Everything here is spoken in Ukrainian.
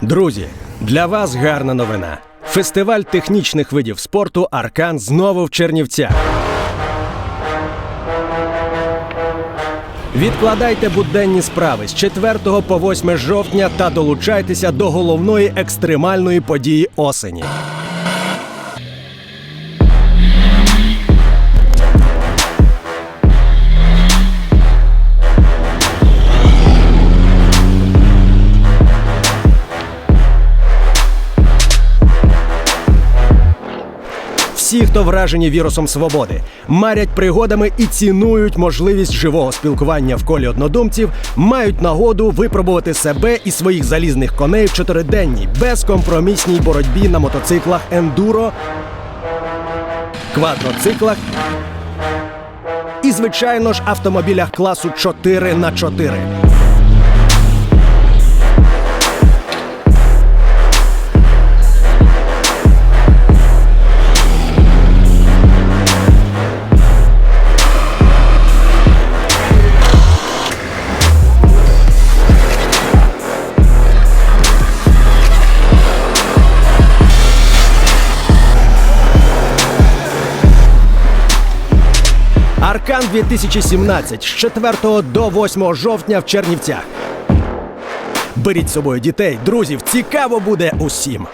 Друзі, для вас гарна новина. Фестиваль технічних видів спорту Аркан знову в Чернівцях. Відкладайте буденні справи з 4 по 8 жовтня та долучайтеся до головної екстремальної події осені. Всі, хто вражені вірусом свободи, марять пригодами і цінують можливість живого спілкування в колі однодумців, мають нагоду випробувати себе і своїх залізних коней в чотириденній безкомпромісній боротьбі на мотоциклах ендуро, квадроциклах і, звичайно ж, автомобілях класу 4 на 4 Аркан 2017 з 4 до 8 жовтня в Чернівцях. Беріть з собою дітей, друзів, цікаво буде усім.